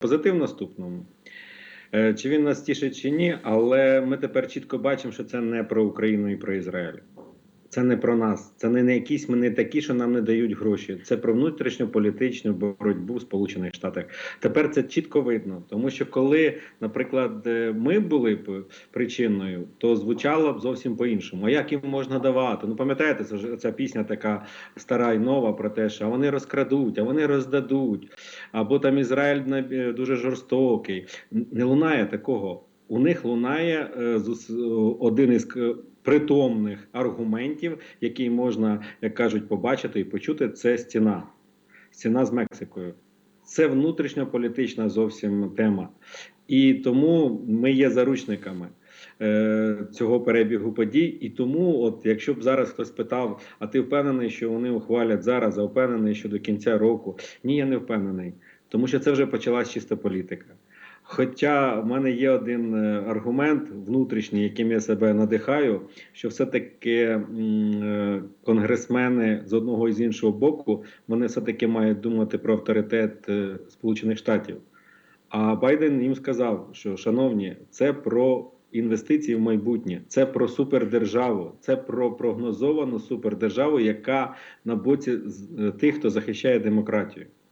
Позитив наступному. Е, Чи він нас тішить чи ні, але ми тепер чітко бачимо, що це не про Україну і про Ізраїль. Це не про нас. Це не, якісь ми не такі, що нам не дають гроші. Це про внутрішньополітичну боротьбу в Сполучених Штатах. Тепер це чітко видно, тому що коли, наприклад, е, ми були б причиною, то звучало б зовсім по-іншому. А як їм можна давати? Ну пам'ятаєте, це ж ця пісня така стара і нова про те, що вони розкрадуть, а вони роздадуть, або там Ізраїль е, дуже жорстокий. Не лунає такого. У них лунає е, е, один із притомних аргументів, який можна, як кажуть, побачити і почути, це стіна. Стіна з Мексикою. Це внутрішньополітична зовсім тема. І тому ми є заручниками е, цього перебігу подій. І тому, от якщо б зараз хтось питав, а ти впевнений, що вони ухвалять зараз, а впевнений, що до кінця року? Ні, я не впевнений, тому що це вже почалась чиста політика. Хоча в мене є один е, аргумент внутрішній, яким я себе надихаю, що все-таки е, конгресмени з одного і з іншого боку вони все-таки мають думати про авторитет е, Сполучених Штатів. А Байден їм сказав, що шановні, це про інвестиції в майбутнє, це про супердержаву, це про прогнозовану супердержаву, яка на боці тих, хто захищає демократію.